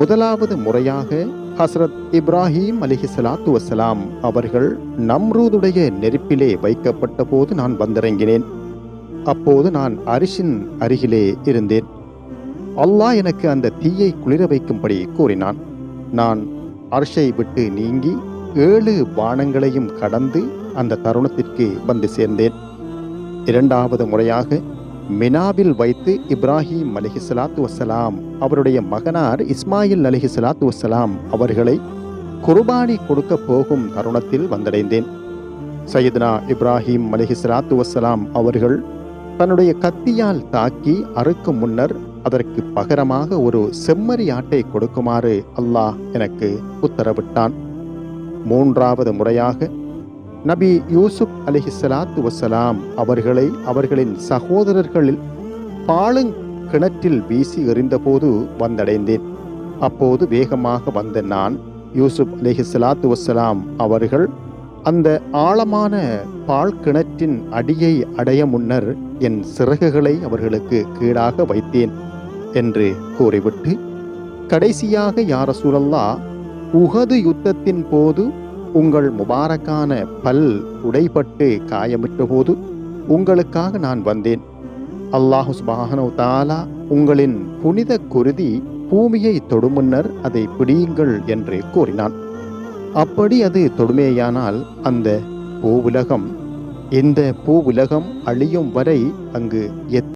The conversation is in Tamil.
முதலாவது முறையாக ஹஸ்ரத் இப்ராஹிம் அலிஹி சலாத்து வசலாம் அவர்கள் நம்ரூதுடைய நெருப்பிலே வைக்கப்பட்ட போது நான் வந்திறங்கினேன். அப்போது நான் அரிசின் அருகிலே இருந்தேன். அல்லாஹ் எனக்கு அந்த தீயை குளிர வைக்கும்படி கூறினான். நான் அர்ஷை விட்டு நீங்கி ஏழு வானங்களையும் கடந்து அந்த தருணத்திற்கு வந்து சேர்ந்தேன். இரண்டாவது முறையாக மினாவில் வைத்து இப்ராஹிம் அலிஹிசலாத்து வசலாம் அவருடைய மகனார் இஸ்மாயில் அலிஹிசலாத்து வசலாம் அவர்களை குர்பானி கொடுக்க போகும் தருணத்தில் வந்தடைந்தேன். சையத்னா இப்ராஹிம் அலிஹிசலாத்து வசலாம் அவர்கள் தன்னுடைய கத்தியால் தாக்கி அறுக்கும் முன்னர் அதற்கு பகரமாக ஒரு செம்மறி ஆட்டை கொடுக்குமாறு அல்லாஹ் எனக்கு உத்தரவிட்டான். மூன்றாவது முறையாக நபி யூசுப் அலிஹிஸ்ஸலாத்து வசலாம் அவர்களை அவர்களின் சகோதரர்களில் பாழுங் கிணற்றில் வீசி எறிந்தபோது வந்தடைந்தேன். அப்போது வேகமாக வந்த நான் யூசுப் அலிஹிஸ்ஸலாத்து வசலாம் அவர்கள் அந்த ஆழமான பால் கிணற்றின் அடியை அடைய முன்னர் என் சிறகுகளை அவர்களுக்கு கீழாக வைத்தேன் என்று கூறிவிட்டு கடைசியாக யார சூழல்லா உகது யுத்தத்தின் போது உங்கள் முபாரக்கான பல் உடைபட்டு காயமிட்ட போது உங்களுக்காக நான் வந்தேன். அல்லாஹு சுபானு தாலா உங்களின் புனித குருதி பூமியை தொடுமுன்னர் அதை பிடியுங்கள் என்று கூறினான். அப்படி அது தொடுமேயானால் அந்த பூவுலகம் இந்த பூவுலகம் அழியும் வரை அங்கு எத்